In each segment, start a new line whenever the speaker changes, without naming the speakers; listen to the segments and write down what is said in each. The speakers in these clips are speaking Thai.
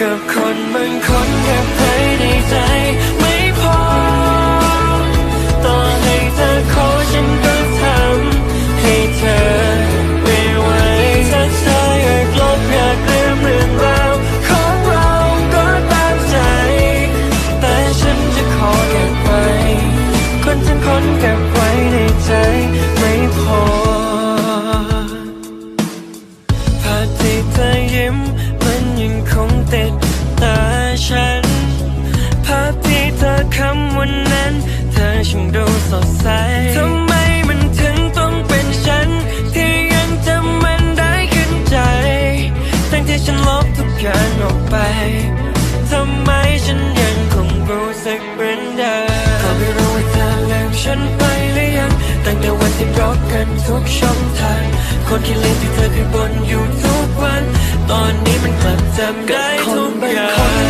กับคนบางคนเก็บไว้ในใจ เธอช่างดูสดใสทำไมมันถึงต้องเป็นฉัน ที่ยังจำมันได้ขึ้นใจ ทั้งที่ฉันลบทุกอย่างออกไปทำไมฉันยังคงรู้สึกเหมือนเดิมก็ไม่รู้ว่าเธอลืมฉันไปหรือยัง ตั้งแต่วันที่รบกันทุกช่องทาง คนที่เล่นที่เธอเคยบ่นอยู่ทุกวัน ตอนนี้มันกลับจำได้ทุกอย่าง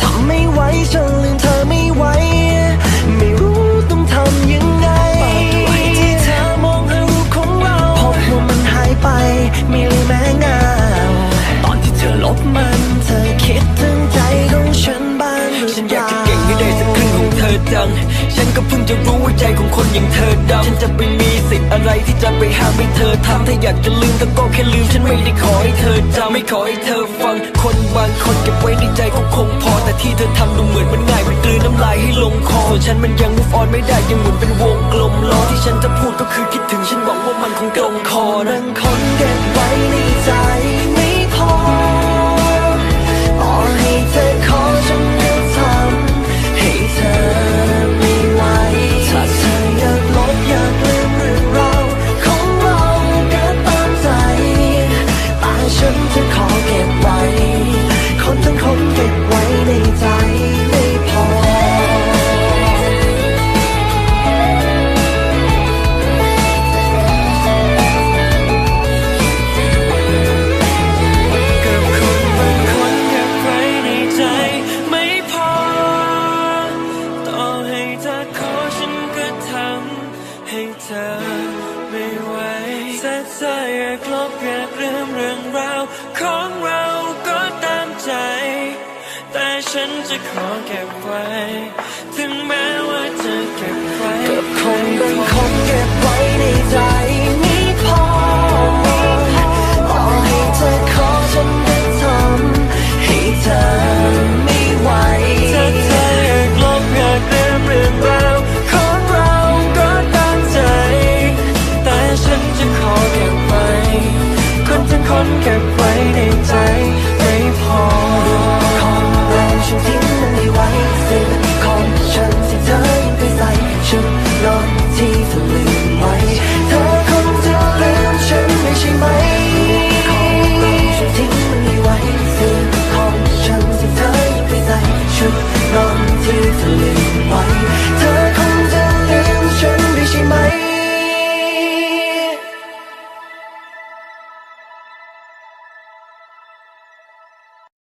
ทำไม่ไหวฉันลืมเธอไม่ไหว ไม่รู้ต้องทำยังไงที่เธอมองหารูปของเราพบว่ามันหายไป ไม่เหลือแม้เงาตอนที่เธอลบมัน เธอคิดถึงใจของฉันบ้างหรือ
ฉันอยากจะเก่งให้ได้สักครึ่งของเธอจัง ฉันก็เพิ่งจะรู้ว่าใจของคนอย่างเธอดำฉันจะไปมีสิทธิ์อะไรที่จะไปห้ามให้เธอทำถ้าอยากจะลืมแต่ก็แค่ลืมฉันไม่ได้ขอให้เธอจำไม่ขอให้เธอฟัง คนบางคนเก็บไว้ในใจก็คงพอ แต่ที่เธอทำดูเหมือนมันง่ายมันกลืนน้ำลายให้ลงคอส่วนฉันมันยัง move on ไม่ได้ยังหมุนเป็นวงกลมล้อที่ฉันจะพูดก็คือคิดถึงฉันหวังว่ามันคงตรงคอนะ
บางคนเก็ เธอไม่ไหวถ้าเธออยากลบอยากลืมเรื่องราวของเราก็ตามใจ แต่ฉันจะขอเก็บไว้
can't